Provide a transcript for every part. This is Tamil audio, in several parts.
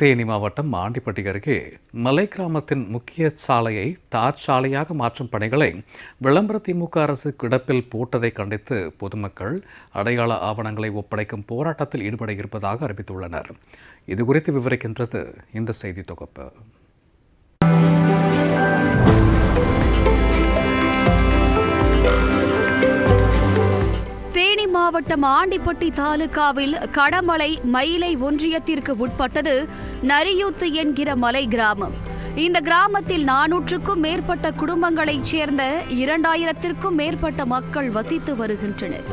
தேனி மாவட்டம் ஆண்டிப்பட்டி அருகே மலை கிராமத்தின் முக்கிய சாலையை தார் சாலையாக மாற்றும் பணிகளை விளம்பர திமுக அரசு கிடப்பில் போட்டதை கண்டித்து பொதுமக்கள் அடையாள ஆவணங்களை ஒப்படைக்கும் போராட்டத்தில் ஈடுபட இருப்பதாக அறிவித்துள்ளனர். இதுகுறித்து விவரிக்கின்றது இந்த செய்தி தொகுப்பு. மாவட்டம் ஆண்டிப்பட்டி தாலுகாவில் கடமலை மயிலை ஒன்றியத்திற்கு உட்பட்டது நரியூத்து என்கிற மலை கிராமம். இந்த கிராமத்தில் நானூற்றுக்கும் மேற்பட்ட குடும்பங்களைச் சேர்ந்த இரண்டாயிரத்திற்கும் மேற்பட்ட மக்கள் வசித்து வருகின்றனர்.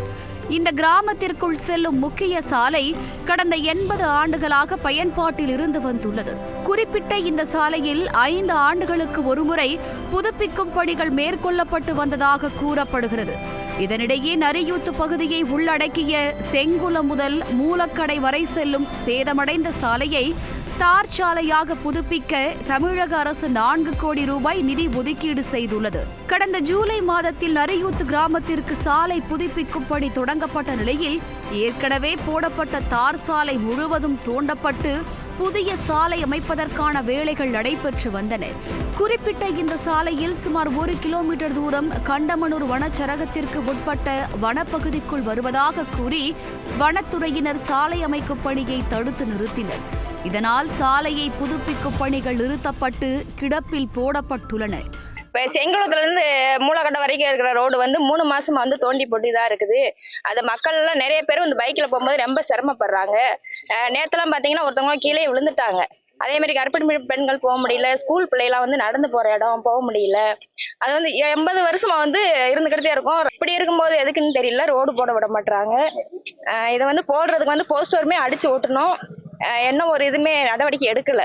இந்த கிராமத்திற்குள் செல்லும் முக்கிய சாலை கடந்த எண்பது ஆண்டுகளாக பயன்பாட்டில் இருந்து வந்துள்ளது. குறிப்பிட்ட இந்த சாலையில் ஐந்து ஆண்டுகளுக்கு ஒருமுறை புதுப்பிக்கும் பணிகள் மேற்கொள்ளப்பட்டு வந்ததாக கூறப்படுகிறது. இதனிடையே நரியூத்து பகுதியை உள்ளடக்கிய செங்குளம் முதல் மூலக்கடை வரை செல்லும் சேதமடைந்த சாலையை தார் சாலையாக புதுப்பிக்க தமிழக அரசு நான்கு கோடி ரூபாய் நிதி ஒதுக்கீடு செய்துள்ளது. கடந்த ஜூலை மாதத்தில் நரியூத்து கிராமத்திற்கு சாலை புதுப்பிக்கும் பணி தொடங்கப்பட்ட நிலையில் ஏற்கனவே போடப்பட்ட தார் சாலை முழுவதும் தோண்டப்பட்டு புதிய சாலை அமைப்பதற்கான வேலைகள் நடைபெற்று வந்தன. குறிப்பிட்ட இந்த சாலையில் சுமார் ஒரு கிலோமீட்டர் தூரம் கண்டமனூர் வனச்சரகத்திற்கு உட்பட்ட வனப்பகுதிக்குள் வருவதாக கூறி வனத்துறையினர் சாலை அமைக்கும் பணியை தடுத்து நிறுத்தினர். இதனால் சாலையை புதுப்பிக்கும் பணிகள் நிறுத்தப்பட்டு கிடப்பில் போடப்பட்டுள்ளன. இப்போ செங்குளத்துல இருந்து மூலக்கட்டை வரைக்கும் இருக்கிற ரோடு வந்து மூணு மாசமா வந்து தோண்டி போட்டு தான் இருக்குது. அது மக்கள் எல்லாம் நிறைய பேர் வந்து பைக்ல போகும்போது ரொம்ப சிரமப்படுறாங்க. நேத்தெல்லாம் பாத்தீங்கன்னா ஒருத்தவங்க கீழே விழுந்துட்டாங்க. அதே மாதிரி கர்ப்பிணி பெண்கள் போக முடியல ஸ்கூல் பிள்ளைலாம் வந்து நடந்து போற இடம் போக முடியல. அது வந்து எண்பது வருஷமா வந்து இருந்துக்கிட்டே இருக்கும். இப்படி இருக்கும்போது எதுக்குன்னு தெரியல ரோடு போட விட மாட்டாங்க இதை வந்து போடுறதுக்கு வந்து போஸ்டருமே அடிச்சு ஓட்டணும். என்ன ஒரு இதுவுமே நடவடிக்கை எடுக்கல.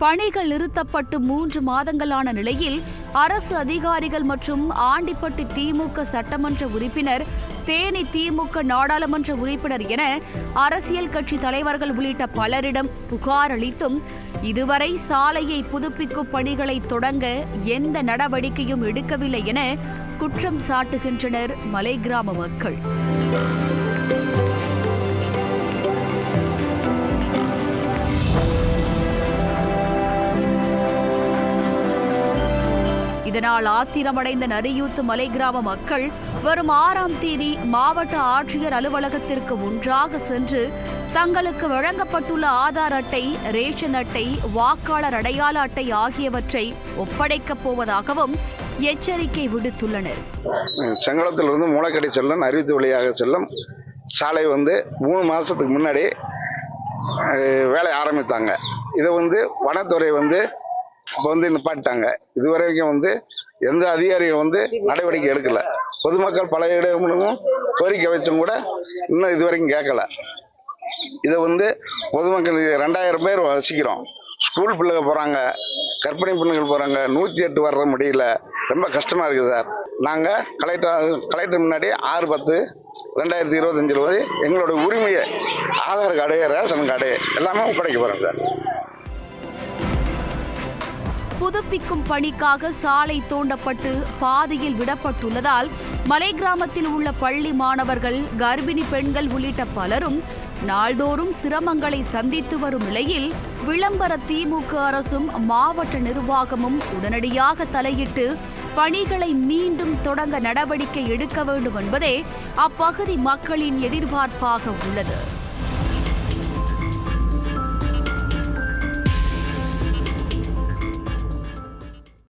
பணிகள் நிறுத்தப்பட்டு மூன்று மாதங்களான நிலையில் அரசு அதிகாரிகள் மற்றும் ஆண்டிப்பட்டி திமுக சட்டமன்ற உறுப்பினர் தேனி திமுக நாடாளுமன்ற உறுப்பினர் என அரசியல் கட்சி தலைவர்கள் உள்ளிட்ட பலரிடம் புகார் அளித்தும் இதுவரை சாலையை புதுப்பிக்கும் பணிகளை தொடங்க எந்த நடவடிக்கையும் எடுக்கவில்லை என குற்றம் சாட்டுகின்றனர் மலை கிராம மக்கள். இதனால் ஆத்திரமடைந்த நரியூத்து மலை கிராம மக்கள் வரும் ஆறாம் தேதி மாவட்ட ஆட்சியர் அலுவலகத்திற்கு ஒன்றாக சென்று தங்களுக்கு வழங்கப்பட்டுள்ள ஆதார் அட்டை ரேஷன் அட்டை வாக்காளர் அடையாள அட்டை ஆகியவற்றை ஒப்படைக்கப் போவதாகவும் எச்சரிக்கை விடுத்துள்ளனர். செங்கலத்திலிருந்து மூளைக்கடை செல்லும் அறிவித்து வழியாக செல்லும் சாலை வந்து மூணு மாதத்துக்கு முன்னாடி வேலை ஆரம்பித்தாங்க. இதை வந்து வனத்துறை வந்து இப்போ வந்து நிப்பாட்டாங்க இது வரைக்கும் வந்து எந்த அதிகாரியும் வந்து நடவடிக்கை எடுக்கல. பொதுமக்கள் பல இடமும் கோரிக்கை வச்சும் கூட இன்னும் இது வரைக்கும் கேட்கல. இதை வந்து பொதுமக்கள் ரெண்டாயிரம் பேர் வசிக்கிறோம். ஸ்கூல் பிள்ளைங்க போகிறாங்க கர்ப்பிணி பெண்கள் போகிறாங்க நூற்றி எட்டு வர முடியல. ரொம்ப கஷ்டமாக இருக்குது சார். நாங்கள் கலெக்டர் கலெக்டர் முன்னாடி ஆறு பத்து ரெண்டாயிரத்தி இருபத்தஞ்சில் வரை எங்களோட உரிமையை ஆதார் கார்டு ரேஷன் கார்டு எல்லாமே ஒப்படைக்க போகிறோம் சார். புதுப்பிக்கும் பணிக்காக சாலை தோண்டப்பட்டு பாதியில் விடப்பட்டுள்ளதால் மலை கிராமத்தில் உள்ள பள்ளி மாணவர்கள் கர்ப்பிணி பெண்கள் உள்ளிட்ட பலரும் நாள்தோறும் சிரமங்களை சந்தித்து வரும் நிலையில் விளம்பர திமுக அரசும் மாவட்ட நிர்வாகமும் உடனடியாக தலையிட்டு பணிகளை மீண்டும் தொடங்க நடவடிக்கை எடுக்க வேண்டும் என்பதே அப்பகுதி மக்களின் எதிர்பார்ப்பாக உள்ளது.